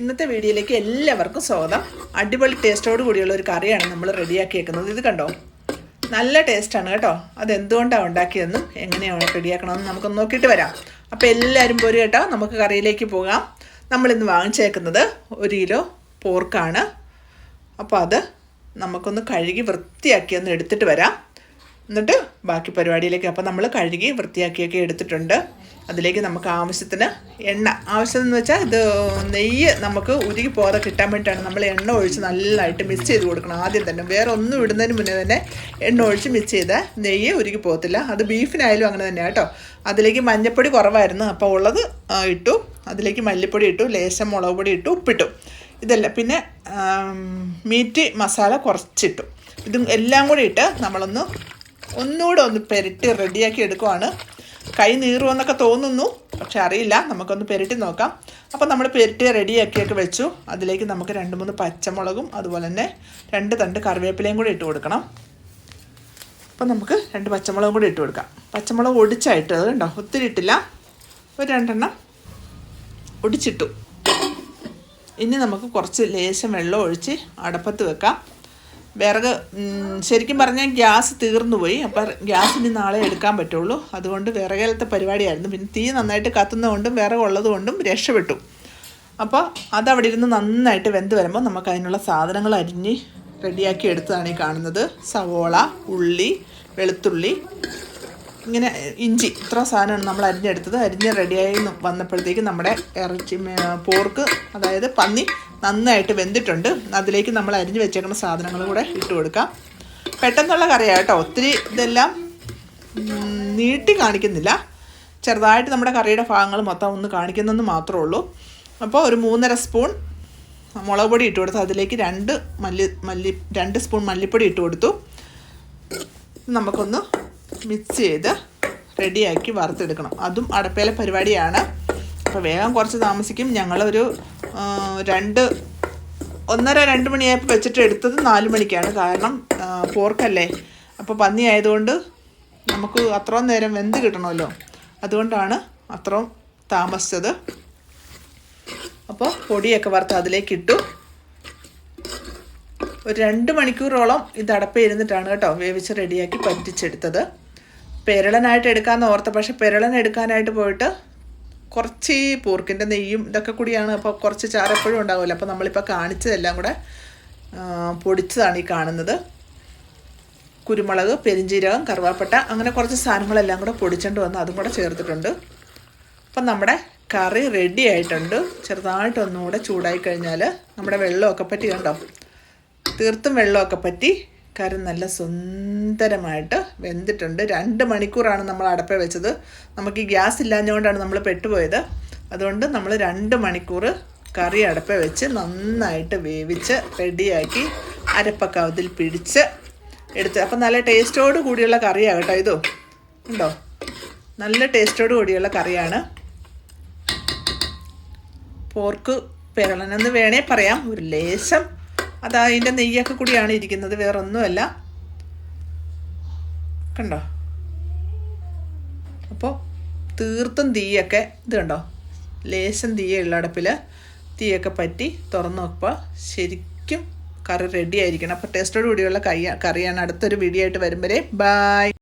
ഇന്നത്തെ വീഡിയോയിലേക്ക് എല്ലാവർക്കും സ്വാഗതം. അടിപൊളി ടേസ്റ്റോട് കൂടിയുള്ള ഒരു കറിയാണ് നമ്മൾ റെഡിയാക്കി വെക്കുന്നത് ഇത് കണ്ടോ? നല്ല ടേസ്റ്റാണ് കേട്ടോ. അതെന്തുകൊണ്ടാണ് ഉണ്ടാക്കിയതെന്നും എങ്ങനെയാണ് റെഡിയാക്കണമെന്ന് നമുക്കൊന്ന് നോക്കിയിട്ട് വരാം. അപ്പോൾ എല്ലാവരും പോരും കേട്ടോ. നമുക്ക് കറിയിലേക്ക് പോകാം. നമ്മളിന്ന് വാങ്ങിച്ചേക്കുന്നത് ഒരു കിലോ പോർക്കാണ് അപ്പോൾ അത് നമുക്കൊന്ന് കഴുകി വൃത്തിയാക്കി ഒന്ന് എടുത്തിട്ട് വരാം. എന്നിട്ട് ബാക്കി പരിപാടിയിലേക്ക് അപ്പോൾ നമ്മൾ കഴുകി വൃത്തിയാക്കിയൊക്കെ എടുത്തിട്ടുണ്ട്. അതിലേക്ക് നമുക്ക് ആവശ്യത്തിന് എണ്ണ. ആവശ്യം എന്ന് വെച്ചാൽ ഇത് നെയ്യ് നമുക്ക് ഉരുകി പോകാതെ കിട്ടാൻ വേണ്ടിയിട്ടാണ്. നമ്മൾ എണ്ണ ഒഴിച്ച് നല്ലതായിട്ട് മിക്സ് ചെയ്ത് കൊടുക്കണം. ആദ്യം തന്നെ വേറെ ഒന്നും ഇടുന്നതിന് മുന്നേ തന്നെ എണ്ണ ഒഴിച്ച് മിക്സ് ചെയ്ത് നെയ്യ് ഉരുകി പോകത്തില്ല. അത് ബീഫിനായാലും അങ്ങനെ തന്നെ കേട്ടോ. അതിലേക്ക് മഞ്ഞൾപ്പൊടി കുറവായിരുന്നു. അപ്പോൾ ഉള്ളത് ഇട്ടു. അതിലേക്ക് മല്ലിപ്പൊടി ഇട്ടു. ലേശം മുളക് പൊടി ഇട്ടു. ഉപ്പിട്ടു. ഇതല്ല. പിന്നെ മീറ്റ് മസാല കുറച്ചിട്ടു. ഇതും എല്ലാം കൂടി ഇട്ട് നമ്മളൊന്ന് ഒന്നുകൂടെ ഒന്ന് പെരട്ടി റെഡിയാക്കി എടുക്കുവാണ്. കൈ നീറുമെന്നൊക്കെ തോന്നുന്നു. പക്ഷെ അറിയില്ല. നമുക്കൊന്ന് പെരട്ടി നോക്കാം. അപ്പോൾ നമ്മൾ പെരട്ടി റെഡിയാക്കിയൊക്കെ വെച്ചു. അതിലേക്ക് നമുക്ക് രണ്ട് മൂന്ന് പച്ചമുളകും അതുപോലെ തന്നെ രണ്ട് തണ്ട് കറിവേപ്പിലയും കൂടി ഇട്ട് കൊടുക്കണം. അപ്പോൾ നമുക്ക് രണ്ട് പച്ചമുളകും കൂടി ഇട്ട് കൊടുക്കാം. പച്ചമുളക് ഒടിച്ചായിട്ട് അത് ഒത്തിരി ഇട്ടില്ല. ഒരു രണ്ടെണ്ണം ഒടിച്ചിട്ടു. ഇനി നമുക്ക് കുറച്ച് ലേശം വെള്ളം ഒഴിച്ച് അടപ്പത്ത് വെക്കാം. വിറക് ശരിക്കും പറഞ്ഞാൽ ഗ്യാസ് തീർന്നു പോയി. അപ്പം ഗ്യാസിന് നാളെ എടുക്കാൻ പറ്റുള്ളൂ. അതുകൊണ്ട് വിറകലത്തെ പരിപാടിയായിരുന്നു. പിന്നെ തീ നന്നായിട്ട് കത്തുന്നതുകൊണ്ടും വിറകുള്ളതുകൊണ്ടും രക്ഷപ്പെട്ടു. അപ്പോൾ അതവിടെ ഇരുന്ന് നന്നായിട്ട് വെന്ത് വരുമ്പോൾ നമുക്ക് അതിനുള്ള സാധനങ്ങൾ അരിഞ്ഞ് റെഡിയാക്കി എടുത്തതാണ് ഈ കാണുന്നത്. സവോള ഉള്ളി വെളുത്തുള്ളി ഇങ്ങനെ ഇഞ്ചി ഇത്ര സാധനമാണ് നമ്മൾ അരിഞ്ഞെടുത്തത്. അരിഞ്ഞ് റെഡിയായി വന്നപ്പോഴത്തേക്ക് നമ്മുടെ ഇറച്ചി പോർക്ക് അതായത് പന്നി നന്നായിട്ട് വെന്തിട്ടുണ്ട്. അതിലേക്ക് നമ്മൾ അരിഞ്ഞ് വെച്ചേക്കുന്ന സാധനങ്ങൾ കൂടെ ഇട്ട് കൊടുക്കാം. പെട്ടെന്നുള്ള കറിയാണ് കേട്ടോ. ഒത്തിരി ഇതെല്ലാം നീട്ടി കാണിക്കുന്നില്ല. ചെറുതായിട്ട് നമ്മുടെ കറിയുടെ ഭാഗങ്ങൾ മൊത്തം ഒന്ന് കാണിക്കുന്നെന്ന് മാത്രമേ ഉള്ളൂ. അപ്പോൾ ഒരു മൂന്നര സ്പൂൺ മുളക് പൊടി ഇട്ട് കൊടുത്തു. അതിലേക്ക് രണ്ട് മല്ലി മല്ലി രണ്ട് സ്പൂൺ മല്ലിപ്പൊടി ഇട്ട് കൊടുത്തു. നമുക്കൊന്ന് മിക്സ് ചെയ്ത് റെഡിയാക്കി വറുത്തെടുക്കണം. അതും അടപ്പയിലെ പരിപാടിയാണ്. അപ്പോൾ വേഗം കുറച്ച് താമസിക്കും. ഞങ്ങളൊരു രണ്ട് ഒന്നര രണ്ട് മണിയായപ്പോൾ വെച്ചിട്ട് എടുത്തത് നാല് മണിക്കാണ്. കാരണം പോർക്കല്ലേ. അപ്പോൾ പന്നി ആയതുകൊണ്ട് നമുക്ക് അത്രയും നേരം വെന്ത് കിട്ടണമല്ലോ. അതുകൊണ്ടാണ് അത്രയും താമസിച്ചത്. അപ്പോൾ പൊടിയൊക്കെ വറുത്ത് അതിലേക്ക് ഇട്ടു ഒരു രണ്ട് മണിക്കൂറോളം ഇത് അടപ്പിരുന്നിട്ടാണ് കേട്ടോ വേവിച്ച് റെഡിയാക്കി പറ്റിച്ചെടുത്തത്. പെരളനായിട്ട് എടുക്കാമെന്ന് ഓർത്ത പക്ഷെ പെരളൻ എടുക്കാനായിട്ട് പോയിട്ട് കുറച്ച് പോർക്കിന്റെ നെയ്യും ഇതൊക്കെ കൂടിയാണ് അപ്പോൾ കുറച്ച് ചാരപ്പഴും ഉണ്ടാവില്ല അപ്പോൾ നമ്മളിപ്പോൾ കാണിച്ചതെല്ലാം കൂടെ പൊടിച്ചതാണ് ഈ കാണുന്നത്. കുരുമുളക് പെരിഞ്ജീരകം കറുവാപ്പട്ട അങ്ങനെ കുറച്ച് സാധനങ്ങളെല്ലാം കൂടെ പൊടിച്ചുകൊണ്ട് വന്ന് അതും കൂടെ ചേർത്തിട്ടുണ്ട്. അപ്പം നമ്മുടെ കറി റെഡി ആയിട്ടുണ്ട്. ചെറുതായിട്ടൊന്നുകൂടെ ചൂടായി കഴിഞ്ഞാൽ നമ്മുടെ വെള്ളമൊക്കെ പറ്റി കണ്ടോ? തീർത്തും വെള്ളമൊക്കെ പറ്റി. കറി നല്ല സുന്ദരമായിട്ട് വെന്തിട്ടുണ്ട്. രണ്ട് മണിക്കൂറാണ് നമ്മൾ അടപ്പ വെച്ചത്. നമുക്ക് ഗ്യാസ് ഇല്ലാഞ്ഞുകൊണ്ടാണ് നമ്മൾ പെട്ടുപോയത്. അതുകൊണ്ട് നമ്മൾ രണ്ട് മണിക്കൂർ കറി അടപ്പ വെച്ച് നന്നായിട്ട് വേവിച്ച് റെഡിയാക്കി അരപ്പക്കവതിൽ പിടിച്ച് എടുത്ത്. അപ്പം നല്ല ടേസ്റ്റോട് കൂടിയുള്ള കറിയാണ് കേട്ടോ ഇതോ. ഉണ്ടോ? നല്ല ടേസ്റ്റോട് കൂടിയുള്ള കറിയാണ്. പോർക്ക് പെരളനെന്ന് വേണേ പറയാം. ഒരു ലേശം അത് അതിന്റെ നെയ്യൊക്കെ കൂടിയാണ് ഇരിക്കുന്നത് വേറൊന്നുമല്ല. കണ്ടോ? അപ്പോൾ തീർത്തും തീയൊക്കെ ഇത് കണ്ടോ? ലേശം തീയുള്ള അടുപ്പിൽ തീയൊക്കെ പറ്റി തുറന്ന് നോക്കുമ്പോൾ ശരിക്കും കറി റെഡി ആയിരിക്കണം. അപ്പോൾ ടേസ്റ്റോട് കൂടിയുള്ള കൈ കറിയാണ് അടുത്തൊരു വീഡിയോ ആയിട്ട് വരുമ്പോഴേ. വരെ ബായ്